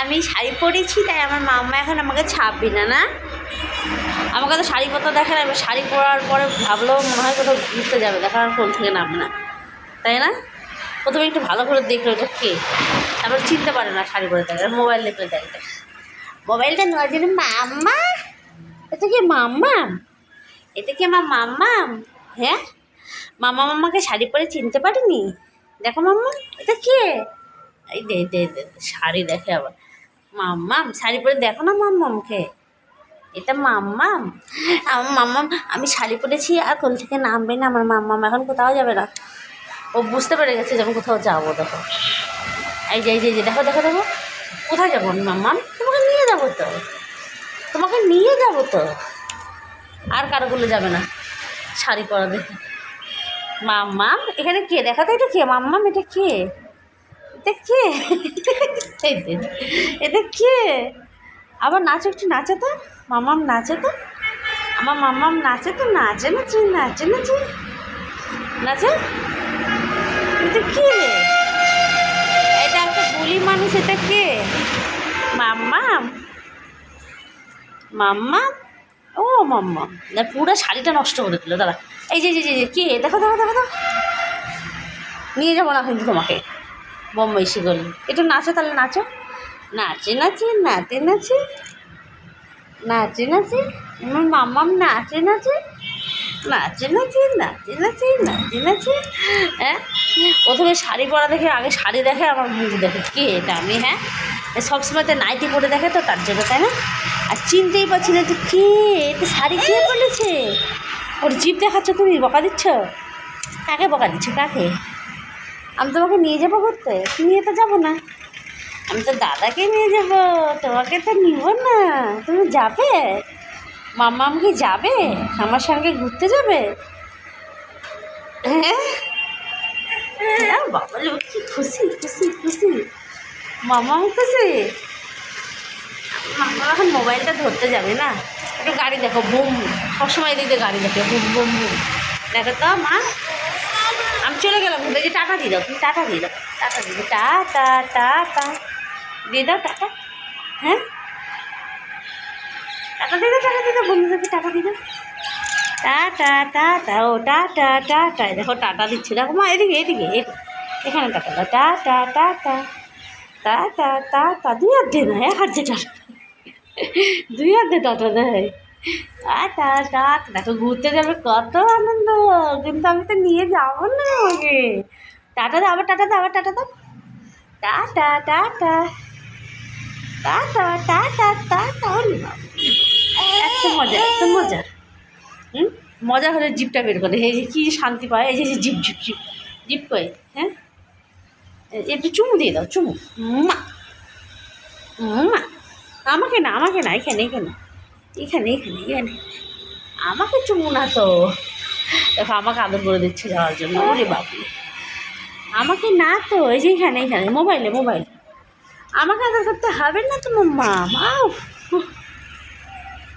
আমি শাড়ি পরেছি, তাই আমার মাম্মা এখন আমাকে ছাপবে না না? আমাকে তো শাড়ি পরতে দেখে না শাড়ি পরার পরে ভাবলেও মনে হয় কোথাও ঘুরতে যাবে, দেখা আর কোন থেকে নামবে না। তাই না? প্রথমে একটু ভালো করে দেখল এটা কে? তারপর চিনতে পারে না শাড়ি পরে দেখে, মোবাইল দেখলে দেখে মোবাইলটা নেওয়ার জন্য মাম্মা? এটা কি মাম্মাম এটা কি আমার মাম্মাম হ্যাঁ? মামা মাম্মাকে শাড়ি পরে চিনতে পারিনি? দেখো মাম্মা, এটা কে? এই দে দে দে শাড়ি দেখে আবার। মাম্মাম, শাড়ি পরে দেখো না মাম্মামকে? এটা মাম্মাম। আমার মাম্মাম, আমি শাড়ি পরেছি আর কোন থেকে নামবে না আমার মাম্মাম, এখন কোথাও যাবে না। ও বুঝতে পেরে গেছে যে আমি কোথাও যাব, দেখো। এই যে এই যে দেখো দেখো দেখো। কোথায় যাব আমি, মাম্মাম? তোমাকে নিয়ে যাব তো। তোমাকে নিয়ে যাব তো। আর কারও বলে যাবে না শাড়ি পরা দেখে মাম্মাম, এখানে কে? দেখা তো এটা কে? মাম্মাম, এটা কে? এটা কে? এটা কে? আবার নাচো একটু নাচে তো। মাম্মাম নাচে তো। আমার মাম্মাম নাচে তো, নাচে নাচে নাচে নাচে নাচে? এটা কে? এটা একটা বুলি মানুষ, এটা কে? মাম্মাম মাম্মা? ও মাম্মা। না, পুরো শাড়িটা নষ্ট করে দিল দাদা এই যে যে, কে? দেখো দেখো দেখো দেখো। নিয়ে যাব না কিন্তু তোমাকে। বোম্বাই শিগলি একটু নাচো তাহলে নাচো। নাচে নাচে নাচে নাচে। নাচে নাচে। আমার মাম্মাম নাচে নাচে। নাচে নাচে নাচে নাচে নাচে নাচে। হ্যাঁ? প্রথমে শাড়ি পরা দেখে আগে শাড়ি দেখে আমার মুখ দেখে কে এটা আমি হ্যাঁ? সবসময় তো নাইটি পরে দেখে তো তার জন্য তাই না? আর চিনতেই পারছি না এটা কে? এটা শাড়ি কে বলেছে ওর জিপ দেখাচ্ছ তুমি বকা দিচ্ছ? কাকে বকা দিচ্ছ কাকে? আমি তোমাকে নিয়ে যাব ঘুরতে? নিয়ে তো যাব না? আমি তো দাদাকে নিয়ে যাব, তোমাকে তো নিব না। তুমি যাবে? মাম্মা আমাকে যাবে? আমার সঙ্গে ঘুরতে যাবে? হ্যাঁ? বাবা লো কি খুশি খুশি খুশি। মামা খুশি মামা এখন মোবাইলটা ধরতে যাবে না। একটু গাড়ি দেখো, বুম, সবসময় এদিকে গাড়ি দেখো, বুম বুম বুম। দেখো তো, মা। চলে গেলাম এই যে টাটা দিয়ে দাও তুমি টাটা দিয়ে দাও টাটা দিয়ে টা টা টা টা দিয়ে দাও টাটা হ্যাঁ টাটা দিয়ে দাও টাকা দিয়ে দাও বন্ধুদেরকে টাকা দিয়ে দাও টা টা টা টা ও টা টা টা টা দেখো টাটা দিচ্ছে দেখো মা এদিকে এদিকে এখানে টাটা দাও টা টা টা টা টা টা টা টা দুই হাত দে না এক হাত দে টাটা দুই হাত দে টাটা দেয় আর ডাক দেখো, ঘুরতে যাবে, কত আনন্দ। কিন্তু আমি তো নিয়ে যাব না আমাকে টাটা দাও, আবার টাটা দাও, আবার টাটা দাও। Tata tata. Tata tata tata. এত মজা এত মজা। হুম? মজা হলে জিপটা বের করে। এই যে কী শান্তি পায়। এই যে জিপ জিপ জিপ। জিপ কয়ে হ্যাঁ? একটু চুমু দিয়ে দাও, চুমু। মা মা আমাকে না আমাকে না, এখানে এখানে। এখানে এখানে এখানে। আমাকে চুমু না তো। দেখো, আমাকে আদর করে দিচ্ছে যাওয়ার জন্য। ওরে বাবু আমাকে না তো, এই যে এখানে এখানে। মোবাইলে মোবাইলে। আমাকে আদর করতে হবে না তো, মাম্মা? মা